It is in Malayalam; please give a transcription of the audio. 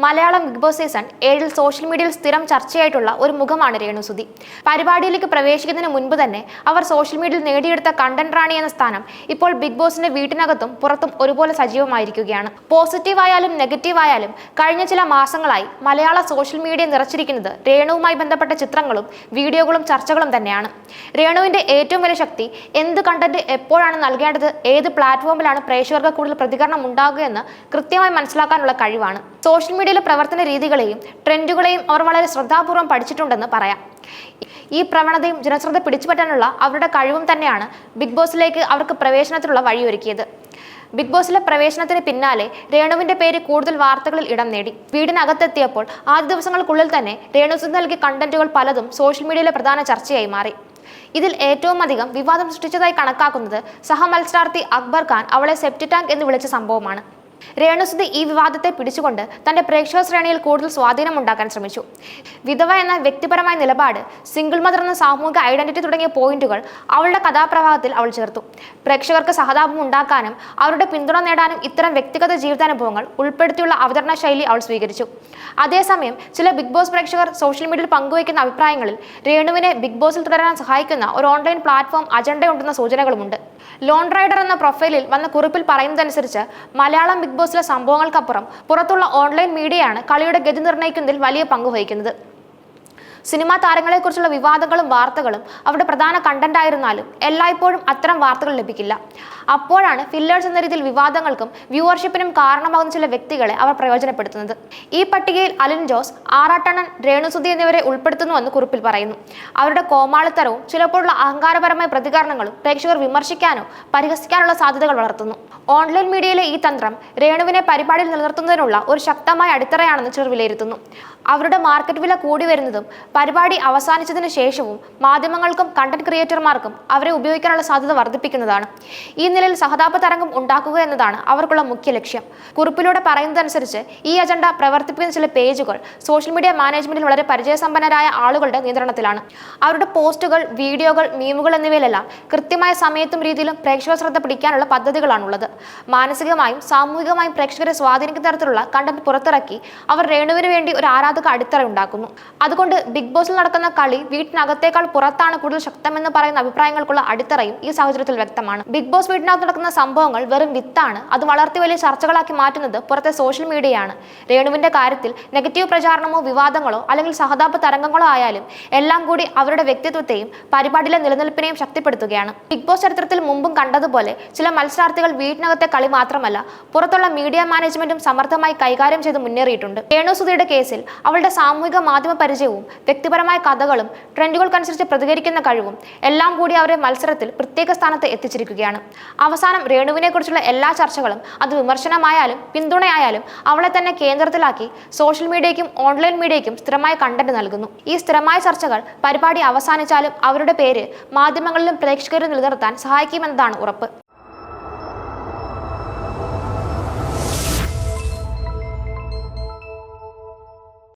മലയാളം ബിഗ് ബോസ് സീസൺ ഏഴിൽ സോഷ്യൽ മീഡിയയിൽ സ്ഥിരം ചർച്ചയായിട്ടുള്ള ഒരു മുഖമാണ് രേണുസുതി. പരിപാടിയിലേക്ക് പ്രവേശിക്കുന്നതിന് മുൻപ് തന്നെ അവർ സോഷ്യൽ മീഡിയയിൽ നേടിയെടുത്ത കണ്ടന്റ് റാണി എന്ന സ്ഥാനം ഇപ്പോൾ ബിഗ് ബോസിന്റെ വീട്ടിനകത്തും പുറത്തും ഒരുപോലെ സജീവമായിരിക്കുകയാണ്. പോസിറ്റീവ് ആയാലും നെഗറ്റീവ് ആയാലും കഴിഞ്ഞ ചില മാസങ്ങളായി മലയാള സോഷ്യൽ മീഡിയ നിറച്ചിരിക്കുന്നത് രേണുവുമായി ബന്ധപ്പെട്ട ചിത്രങ്ങളും വീഡിയോകളും ചർച്ചകളും തന്നെയാണ്. രേണുവിന്റെ ഏറ്റവും വലിയ ശക്തി എന്ത് കണ്ടന്റ് എപ്പോഴാണ് നൽകേണ്ടത് ഏത് പ്ലാറ്റ്ഫോമിലാണ് പ്രേക്ഷകർക്ക് കൂടുതൽ പ്രതികരണം ഉണ്ടാകുക എന്ന് കൃത്യമായി മനസ്സിലാക്കാനുള്ള കഴിവാണ്. സോഷ്യൽ മീഡിയയിലെ പ്രവർത്തന രീതികളെയും ട്രെൻഡുകളെയും അവർ വളരെ ശ്രദ്ധാപൂർവം പഠിച്ചിട്ടുണ്ടെന്ന് പറയാം. ഈ പ്രവണതയും ജനശ്രദ്ധ പിടിച്ചുപറ്റാനുള്ള അവരുടെ കഴിവും തന്നെയാണ് ബിഗ് ബോസിലേക്ക് അവർക്ക് പ്രവേശനത്തിനുള്ള വഴിയൊരുക്കിയത്. ബിഗ് ബോസിലെ പ്രവേശനത്തിന് പിന്നാലെ രേണുവിന്റെ പേര് കൂടുതൽ വാർത്തകളിൽ ഇടം നേടി. വീടിനകത്തെത്തിയപ്പോൾ ആദ്യ ദിവസങ്ങൾക്കുള്ളിൽ തന്നെ രേണു സിംഗ് നൽകിയ കണ്ടന്റുകൾ പലതും സോഷ്യൽ മീഡിയയിലെ പ്രധാന ചർച്ചയായി മാറി. ഇതിൽ ഏറ്റവും അധികം വിവാദം സൃഷ്ടിച്ചതായി കണക്കാക്കുന്നത് സഹമത്സരാർത്ഥി അക്ബർ ഖാൻ അവളെ സെപ്റ്റി ടാങ്ക് എന്ന് വിളിച്ച സംഭവമാണ്. രേണുസുതി ഈ വിവാദത്തെ പിടിച്ചുകൊണ്ട് തന്റെ പ്രേക്ഷക ശ്രേണിയിൽ കൂടുതൽ സ്വാധീനം ഉണ്ടാക്കാൻ ശ്രമിച്ചു. വിധവ എന്ന വ്യക്തിപരമായ നിലപാട് സിംഗിൾ മദർ എന്ന സാമൂഹിക ഐഡന്റിറ്റി തുടങ്ങിയ പോയിന്റുകൾ അവളുടെ കഥാപ്രവാഹത്തിൽ അവൾ ചേർത്തു. പ്രേക്ഷകർക്ക് സഹതാപം ഉണ്ടാക്കാനും അവരുടെ പിന്തുണ നേടാനും ഇത്തരം വ്യക്തിഗത ജീവിതാനുഭവങ്ങൾ ഉൾപ്പെടുത്തിയുള്ള അവതരണ ശൈലി അവൾ സ്വീകരിച്ചു. അതേസമയം ചില ബിഗ് ബോസ് പ്രേക്ഷകർ സോഷ്യൽ മീഡിയയിൽ പങ്കുവയ്ക്കുന്ന അഭിപ്രായങ്ങളിൽ രേണുവിനെ ബിഗ് ബോസിൽ തുടരാൻ സഹായിക്കുന്ന ഒരു ഓൺലൈൻ പ്ലാറ്റ്ഫോം അജണ്ടയുണ്ടെന്ന സൂചനകളുമുണ്ട്. ലോൺ റൈഡർ എന്ന പ്രൊഫൈലിൽ വന്ന കുറിപ്പിൽ പറയുന്നതനുസരിച്ച് മലയാളം ബിഗ് ബോസിലെ സംഭവങ്ങൾക്കപ്പുറം പുറത്തുള്ള ഓൺലൈൻ മീഡിയയാണ് കളിയുടെ ഗതി നിർണയിക്കുന്നതിൽ വലിയ പങ്ക് വഹിക്കുന്നത്. സിനിമാ താരങ്ങളെക്കുറിച്ചുള്ള വിവാദങ്ങളും വാർത്തകളും അവരുടെ പ്രധാന കണ്ടന്റ് ആയിരുന്നാലും എല്ലായ്പ്പോഴും അത്തരം വാർത്തകൾ ലഭിക്കില്ല. അപ്പോഴാണ് ഫില്ലേഴ്സ് എന്ന രീതിയിൽ വിവാദങ്ങൾക്കും വ്യൂവർഷിപ്പിനും കാരണമാകുന്ന ചില വ്യക്തികളെ അവർ പ്രയോജനപ്പെടുത്തുന്നത്. ഈ പട്ടികയിൽ അലിൻ ജോസ് ആറാട്ടണ്ണൻ രേണുസുതി എന്നിവരെ ഉൾപ്പെടുത്തുന്നുവെന്ന് കുറിപ്പിൽ പറയുന്നു. അവരുടെ കോമാളിത്തരവും ചിലപ്പോഴുള്ള അഹങ്കാരപരമായ പ്രതികരണങ്ങളും പ്രേക്ഷകർ വിമർശിക്കാനോ പരിഹസിക്കാനുള്ള സാധ്യതകൾ വളർത്തുന്നു. ഓൺലൈൻ മീഡിയയിലെ ഈ തന്ത്രം രേണുവിനെ പരിപാടിയിൽ നിലനിർത്തുന്നതിനുള്ള ഒരു ശക്തമായ അടിത്തറയാണെന്ന് ചെറു വിലയിരുത്തുന്നു അവരുടെ മാർക്കറ്റ് വില കൂടി വരുന്നതും പരിപാടി അവസാനിച്ചതിന് ശേഷവും മാധ്യമങ്ങൾക്കും കണ്ടന്റ് ക്രിയേറ്റർമാർക്കും അവരെ ഉപയോഗിക്കാനുള്ള സാധ്യത വർദ്ധിപ്പിക്കുന്നതാണ്. ഈ നിലയിൽ സഹതാപ തരംഗം ഉണ്ടാക്കുക എന്നതാണ് അവർക്കുള്ള മുഖ്യ ലക്ഷ്യം. കുറിപ്പിലൂടെ പറയുന്നതനുസരിച്ച് ഈ അജണ്ട പ്രവർത്തിപ്പിക്കുന്ന ചില പേജുകൾ സോഷ്യൽ മീഡിയ മാനേജ്മെന്റിൽ വളരെ പരിചയസമ്പന്നരായ ആളുകളുടെ നിയന്ത്രണത്തിലാണ്. അവരുടെ പോസ്റ്റുകൾ വീഡിയോകൾ മീമുകൾ എന്നിവയിലെല്ലാം കൃത്യമായ സമയത്തും രീതിയിലും പ്രേക്ഷക ശ്രദ്ധ പിടിക്കാനുള്ള പദ്ധതികളാണുള്ളത്. മാനസികമായും സാമൂഹികമായും പ്രേക്ഷകരെ സ്വാധീനിക്കുന്ന തരത്തിലുള്ള കണ്ടന്റ് പുറത്തിറക്കി അവർ രേണുവിന് വേണ്ടി ഒരു ആരാധക അടിത്തറ ഉണ്ടാക്കുന്നു. അതുകൊണ്ട് ബിഗ് ബോസിൽ നടക്കുന്ന കളി വീട്ടിനകത്തേക്കാൾ പുറത്താണ് കൂടുതൽ ശക്തമെന്ന് പറയുന്ന അഭിപ്രായങ്ങൾക്കുള്ള അടിത്തറയും ഈ സാഹചര്യത്തിൽ വ്യക്തമാണ്. ബിഗ് ബോസ് വീട്ടിനകത്ത് നടക്കുന്ന സംഭവങ്ങൾ വെറും വിത്താണ്. അത് വളർത്തി വലിയ ചർച്ചകളാക്കി മാറ്റുന്നത് പുറത്തെ സോഷ്യൽ മീഡിയയാണ് രേണുവിന്റെ കാര്യത്തിൽ നെഗറ്റീവ് പ്രചാരണമോ വിവാദങ്ങളോ അല്ലെങ്കിൽ സഹതാപ തരംഗങ്ങളോ ആയാലും എല്ലാം കൂടി അവരുടെ വ്യക്തിത്വത്തെയും പരിപാടിയിലെ നിലനിൽപ്പിനെയും ശക്തിപ്പെടുത്തുകയാണ്. ബിഗ് ബോസ് ചരിത്രത്തിൽ മുമ്പും കണ്ടതുപോലെ ചില മത്സരാർത്ഥികൾ വീട്ടിനകത്തെ കളി മാത്രമല്ല പുറത്തുള്ള മീഡിയ മാനേജ്മെന്റും സമർത്ഥമായി കൈകാര്യം ചെയ്ത് മുന്നേറിയിട്ടുണ്ട്. രേണുസുധയുടെ കേസിൽ അവളുടെ സാമൂഹിക മാധ്യമ പരിചയവും വ്യക്തിപരമായ കഥകളും ട്രെൻഡുകൾക്കനുസരിച്ച് പ്രതികരിക്കുന്ന കഴിവും എല്ലാം കൂടി അവരെ മത്സരത്തിൽ പ്രത്യേക സ്ഥാനത്ത് എത്തിച്ചിരിക്കുകയാണ്. അവസാനം രേണുവിനെ കുറിച്ചുള്ള എല്ലാ ചർച്ചകളും അത് വിമർശനമായാലും പിന്തുണയായാലും അവളെ തന്നെ കേന്ദ്രത്തിലാക്കി സോഷ്യൽ മീഡിയയ്ക്കും ഓൺലൈൻ മീഡിയയ്ക്കും സ്ഥിരമായ കണ്ടന്റ് നൽകുന്നു. ഈ സ്ഥിരമായ ചർച്ചകൾ പരിപാടി അവസാനിച്ചാലും അവരുടെ പേര് മാധ്യമങ്ങളിലും പ്രേക്ഷകരിലും നിലനിർത്താൻ സഹായിക്കുമെന്നതാണ് ഉറപ്പ്.